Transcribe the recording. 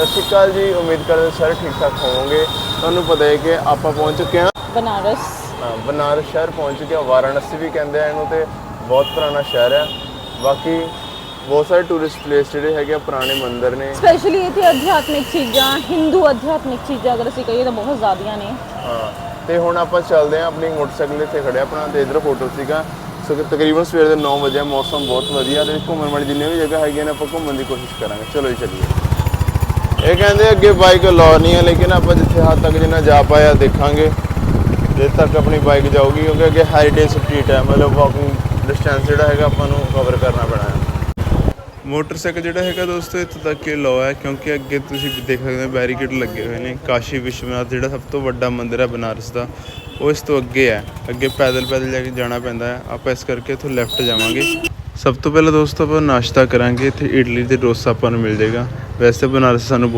ਸਤਿ ਸ਼੍ਰੀ ਅਕਾਲ ਜੀ ਉਮੀਦ ਕਰਦੇ ਸਾਰੇ ਠੀਕ ਠਾਕ ਹੋਵੋਗੇ। ਤੁਹਾਨੂੰ ਪਤਾ ਹੈ ਕਿ ਆਪਾਂ ਪਹੁੰਚ ਚੁੱਕੇ ਹਾਂ। ਬਨਾਰਸ। ਹਾਂ, ਬਨਾਰਸ ਸ਼ਹਿਰ ਪਹੁੰਚ ਚੁੱਕੇ ਹਾਂ ਵਾਰਾਣਸੀ ਵੀ ਕਹਿੰਦੇ ਆ ਇਹਨੂੰ ਤੇ ਬਹੁਤ ਪੁਰਾਣਾ ਸ਼ਹਿਰ ਹੈ ਬਾਕੀ ਬਹੁਤ ਸਾਰੇ ਟੂਰਿਸਟ ਪਲੇਸ ਜਿਹੜੇ ਹੈਗੇ ਆ ਪੁਰਾਣੇ ਮੰਦਿਰ ਨੇ। ਸਪੈਸ਼ਲੀ ਇੱਥੇ ਅਧਿਆਤਮਿਕ ਚੀਜ਼ਾਂ ਹਿੰਦੂ ਅਧਿਆਤਮਿਕ ਚੀਜ਼ਾਂ ਅਗਰ ਅਸੀਂ ਕਹੀਏ ਤਾਂ ਬਹੁਤ ਜ਼ਿਆਦੀਆਂ ਨੇ। ਹਾਂ ਤੇ ਹੁਣ ਆਪਾਂ ਚੱਲਦੇ ਹਾਂ ਆਪਣੀ ਮੋਟਰਸਾਈਕਲ ਇੱਥੇ ਖੜਿਆ ਆਪਣਾ ਤੇ ਇਧਰ ਹੋਟਲ ਸੀਗਾ। ਸੋ ਕਿ ਤਕਰੀਬਨ ਸਵੇਰ ਦੇ 9 ਵਜੇ ਆ, ਮੌਸਮ ਬਹੁਤ ਵਧੀਆ ਤੇ ਘੁੰਮਣ ਵਾਲੀ ਜਿੰਨੇ ਵੀ ਜਗ੍ਹਾ ਹੈਗੀਆਂ ਨੇ ਆਪਾਂ ਘੁੰਮਣ ਦੀ ਕੋਸ਼ਿਸ਼ ਕਰਾਂਗੇ। ਚਲੋ ਜੀ ਚੱਲੀਏ। ਇਹ ਕਹਿੰਦੇ ਅੱਗੇ ਬਾਈਕ ਅਲਾਉ ਨਹੀਂ ਹੈ, ਲੇਕਿਨ ਆਪਾਂ ਜਿੱਥੇ ਹੱਦ ਤੱਕ ਜਿੰਨਾ ਜਾ ਪਾਇਆ ਦੇਖਾਂਗੇ, ਜਿੱਥੇ ਤੱਕ ਆਪਣੀ ਬਾਈਕ ਜਾਊਗੀ, ਕਿਉਂਕਿ ਅੱਗੇ ਹੈਰੀਟੇਜ ਸਟਰੀਟ ਹੈ, ਮਤਲਬ ਵਾਕਿੰਗ ਡਿਸਟੈਂਸ ਜਿਹੜਾ ਹੈਗਾ ਆਪਾਂ ਨੂੰ ਕਵਰ ਕਰਨਾ ਪੈਣਾ ਹੈ। ਮੋਟਰਸਾਈਕਲ ਜਿਹੜਾ ਹੈਗਾ ਦੋਸਤੋ, ਇੱਥੇ ਤੱਕ ਹੀ ਲੋ ਹੈ, ਕਿਉਂਕਿ ਅੱਗੇ ਤੁਸੀਂ ਦੇਖ ਸਕਦੇ ਹੋ ਬੈਰੀਕੇਡ ਲੱਗੇ ਹੋਏ ਨੇ। ਕਾਸ਼ੀ ਵਿਸ਼ਵਨਾਥ ਜਿਹੜਾ ਸਭ ਤੋਂ ਵੱਡਾ ਮੰਦਿਰ ਹੈ ਬਨਾਰਸ ਦਾ, ਉਹ ਇਸ ਤੋਂ ਅੱਗੇ ਹੈ। ਅੱਗੇ ਪੈਦਲ ਪੈਦਲ ਜਾ ਕੇ ਜਾਣਾ ਪੈਂਦਾ ਹੈ। ਆਪਾਂ ਇਸ ਕਰਕੇ ਇੱਥੋਂ ਲੈਫਟ ਜਾਵਾਂਗੇ। ਸਭ ਤੋਂ ਪਹਿਲਾਂ ਦੋਸਤੋ, ਆਪਾਂ ਨਾਸ਼ਤਾ ਕਰਾਂਗੇ, ਇੱਥੇ ਇਡਲੀ ਤੇ ਡੋਸਾ ਆਪਾਂ ਨੂੰ ਮਿਲ ਜਾਏਗਾ। ਵੈਸੇ ਬਨਾਰਸ ਸਾਨੂੰ